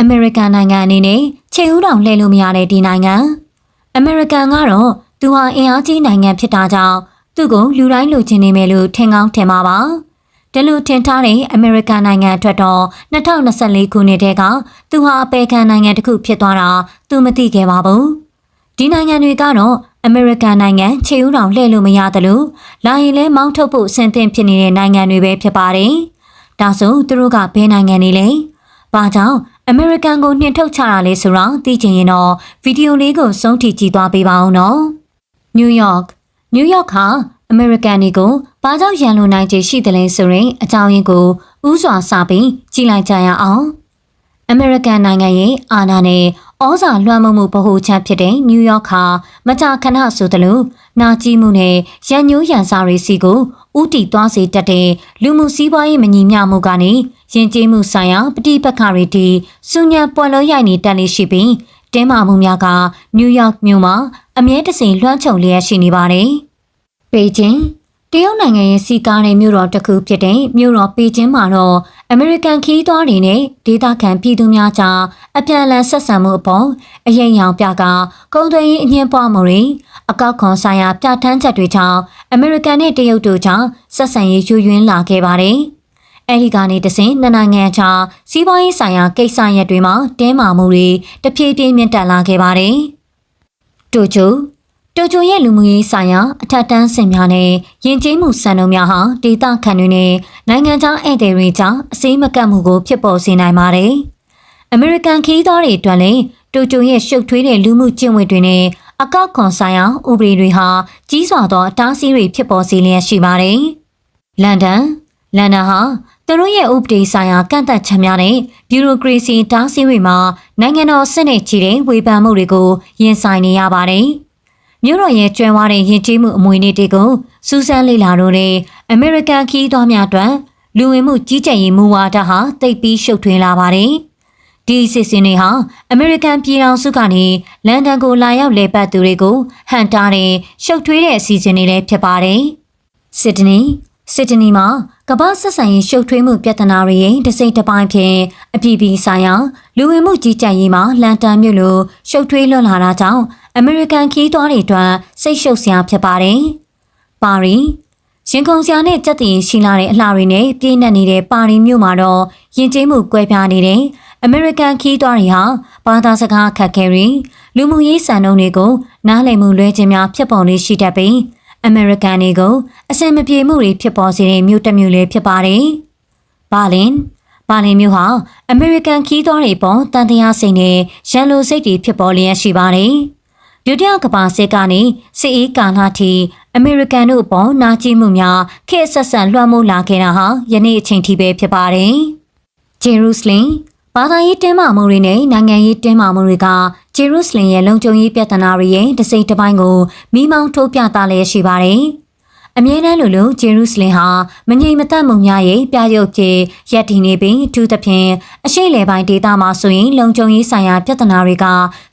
အမေရိကန်နိုင်ငံအနေနဲ့ခြေဦးတောင်လှည့်လို့မရတဲ့ဒီနိုင်ငံအမေရိကန်ကတော့သူဟာအင်အားကြီးနိုင်ငံဖြစ်တာကြောင့်သူ့ကိုလူတိုင်းလိုချင်နေမယ်လို့ထင်ကောင်းထင်ပါပါတလူထင်ထားတဲ့အမေရိကန်နိုင်ငံအတွက်တော့2024ခုနှစ်တည်းကသူဟာအပေခံနိုင်ငံတစ်ခုဖြစ်သွားတာသူမသိခဲ့ပါဘူးဒီနိုင်ငံတွေကတော့အမေရိကန်နိုင်ငံခြေဦးတောင်လှည့်လို့မရသလိုလာရင်လဲမောင်းထုတ်ဖို့ဆင်သင့်ဖြစ်နေတဲ့နိုင်ငံတွေပဲဖြစ်ပါတယ်ဒါဆိုသူတို့ကဘယ်နိုင်ငံတွေလဲဘာကြောင့် အမေရိကန်ကိုနှင်ထုတ်ချတာလဲဆိုတော့သိချင်ရင်တော့ဗီဒီယိုလေးကိုစုံထိကြည့်သွားပေးပါအောင်နော်နယူးယောက်နယူးယောက်ဟာအမေရိကန်တွေကိုဘာကြောင့်ရန်လိုနိုင်ခြေရှိတယ်လဲဆိုရင်အကြောင်းရင်းကိုဥစွာစပြီးကြည့်လိုက်ကြရအောင်အမေရိကန်နိုင်ငံရဲ့အာဏာနဲ့ ဩဇာလွှမ်းမိုးမှုဗဟိုချက်ဖြစ်တဲ့နယူးယောက်ဟာမကြာခဏဆိုသလိုနာကျင်မှုနဲ့ရန်ညိုးရန်စာတွေစီကိုဥတီသွားစေတတ်တဲ့လူမှုစည်းပွားရေးမညီမျှမှုကနေယဉ်ကျေးမှုဆိုင်ရာပဋိပက္ခတွေတီစူညံပွက်လို့ရိုက်နေတတ်လေရှိပြီးတင်းမာမှုများကနယူးယောက်မြို့မှာအမြဲတစေလွှမ်းခြုံလျက်ရှိနေပါတယ်။ပေကျင်းတရုတ်နိုင်ငံရဲ့စီကားတဲ့မြို့တော်တစ်ခုဖြစ်တဲ့မြို့တော်ပေကျင်းမှာတော့ အမေရိကန်ခီးသွားတွေနဲ့ဒေသခံပြည်သူများကြားအပြန်အလှန်ဆက်ဆံမှုအပေါ်အရေးရောင်ပြကကုန်သွယ်ရေးအငင်းပွားမှုတွေအကောက်ခွန်ဆိုင်ရာပြဋ္ဌာန်းချက်တွေကြောင့်အမေရိကန်နဲ့တရုတ်တို့ကြားဆက်ဆံရေးယူရင်းလာခဲ့ပါတယ်။အဲဒီကနေတစဉ်နှစ်နိုင်ငံကြားစီးပွားရေးဆိုင်ရာကိစ္စရပ်တွေမှာတင်းမာမှုတွေတဖြည်းဖြည်းမြင့်တက်လာခဲ့ပါတယ်။တိုကျို တိုကျိုရဲ့လူမှုရေးဆိုင်ရာအထက်တန်းစင်များနဲ့ယဉ်ကျေးမှုစံနှုန်းများဟာဒေသခံတွေနဲ့နိုင်ငံခြားဧည့်သည်တွေကြားအစိမ်းမကပ်မှုကိုဖြစ်ပေါ်စေနိုင်ပါတယ်။အမေရိကန်ခီးသားတွေအတွက်လည်းတိုကျိုရဲ့ရှုပ်ထွေးတဲ့လူမှုကျင့်ဝတ်တွေနဲ့အကောက်ခွန်ဆိုင်ရာဥပဒေတွေဟာကြီးစွာသောအတားအဆီးတွေဖြစ်ပေါ်စေလျက်ရှိပါတယ်။လန်ဒန်လန်ဒန်ဟာသူတို့ရဲ့ဥပဒေဆိုင်ရာကန့်သတ်ချက်များနဲ့ဘျူရိုကရေစီတားဆီးတွေမှာနိုင်ငံတော်စစ်နဲ့ချီတဲ့ဝေဖန်မှုတွေကိုရင်ဆိုင်နေရပါတယ်။ မြို့တော်ရဲ့ကျွမ်းဝါတဲ့ယဉ်ကျေးမှုအမွေအနှစ်တွေကိုစူးစမ်းလေ့လာတော့တဲ့အမေရိကန်ခီးသွွားများအတွက်လူဝင်မှုကြီးကြပ်ရေးမူဝါဒဟာတိတ်ပြီးရှုပ်ထွေးလာပါတယ်။ဒီစစ်စင်တွေဟာအမေရိကန်ပြည်ထောင်စုကနေလန်ဒန်ကိုလာရောက်လည်ပတ်သူတွေကိုဟန်တာတဲ့ရှုပ်ထွေးတဲ့အစီအစဉ်တွေလည်းဖြစ်ပါတယ်။စစ်ဒနီစစ်ဒနီမှာ ကမ္ဘာဆက်ဆံရေးရှုပ်ထွေးမှုပြဿနာတွေရဲ့တစိမ့်တစ်ပိုင်းဖြင့်အပြည်ပြည်ဆိုင်ရာလူဝင်မှုကြီးကြပ်ရေးမှာလန်တန်မြို့လိုရှုပ်ထွေးလွန်လာတာကြောင့်အမေရိကန်ခီးသွွားတွေအတွက်စိတ်ရှုပ်စရာဖြစ်ပါတယ်။ပါရီရင်ကုန်စရာနဲ့ကြက်တင်ရှိလာတဲ့အလှတွေနဲ့ပြည့်နှက်နေတဲ့ပါရီမြို့မှာတော့ယဉ်ကျေးမှုကွဲပြားနေတဲ့အမေရိကန်ခီးသွွားတွေဟာဘာသာစကားခက်ခဲတွေလူမှုရေးစံနှုန်းတွေကိုနားလည်မှုလွဲခြင်းများဖြစ်ပေါ်နေရှိတတ်ပြီး အမေရိကန်တွေကိုအစင်မပြေမှုတွေဖြစ်ပေါ်စေတဲ့မြို့တစ်မြို့လေးဖြစ်ပါတယ်။ဘာလင်ဘာလင်မြို့ဟာအမေရိကန်ခီးသွွားတွေပေါ်တန်တရားစိတ်နဲ့ရန်လိုစိတ်တွေဖြစ်ပေါ်လျက်ရှိပါတယ်။ဒုတိယကမ္ဘာစစ်ကနေစစ်အေးကာလထိအမေရိကန်တို့ပေါ်နာကျင်မှုများခေတ်ဆက်ဆက်လွှမ်းမိုးလာခဲ့တာဟာယနေ့အချိန်ထိပဲဖြစ်ပါတယ်။ဂျေရုဆလင်ဘာသာရေးတင်းမာမှုတွေနဲ့နိုင်ငံရေးတင်းမာမှုတွေက ဂျေရုဆလင်ရဲ့လုံခြုံရေးပြဿနာတွေရဲ့တစိမ့်တစ်ပိုင်းကိုမိမောင်းထိုးပြသလျက်ရှိပါတယ်။အမြဲတမ်းလိုလိုဂျေရုဆလင်ဟာမငြိမ်မသက်မှုများရဲ့ပြရုပ်ဖြစ်ရပ်တည်နေပြီးအထူးသဖြင့်အရှိလေပိုင်းဒေသမှာဆိုရင်လုံခြုံရေးဆိုင်ရာပြဿနာတွေက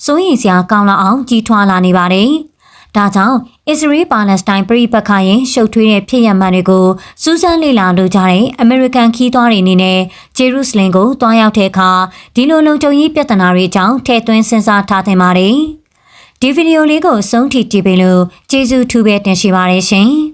စိုးရိမ်စရာကောင်းလောက်အောင်ကြီးထွားလာနေပါတယ်။ ဒါကြောင့်အစ္စရေးပါလက်စတိုင်းပြည်ပခါရင်ရှုပ်ထွေးတဲ့ဖြစ်ရပ်မှန်တွေကိုစူးစမ်းလေ့လာလိုကြတဲ့အမေရိကန်ခီးသွွားတွေအနေနဲ့ဂျေရုဆလင်ကိုတွားရောက်တဲ့အခါဒီလိုလုံခြုံရေးပြဿနာတွေကြောင့်ထဲသွင်းစဉ်းစားထားသင့်ပါတယ်။ဒီဗီဒီယိုလေးကိုအဆုံးထိကြည့်ပေးလို့ကျေးဇူးထူးပဲတင်ရှိပါတယ်ရှင်။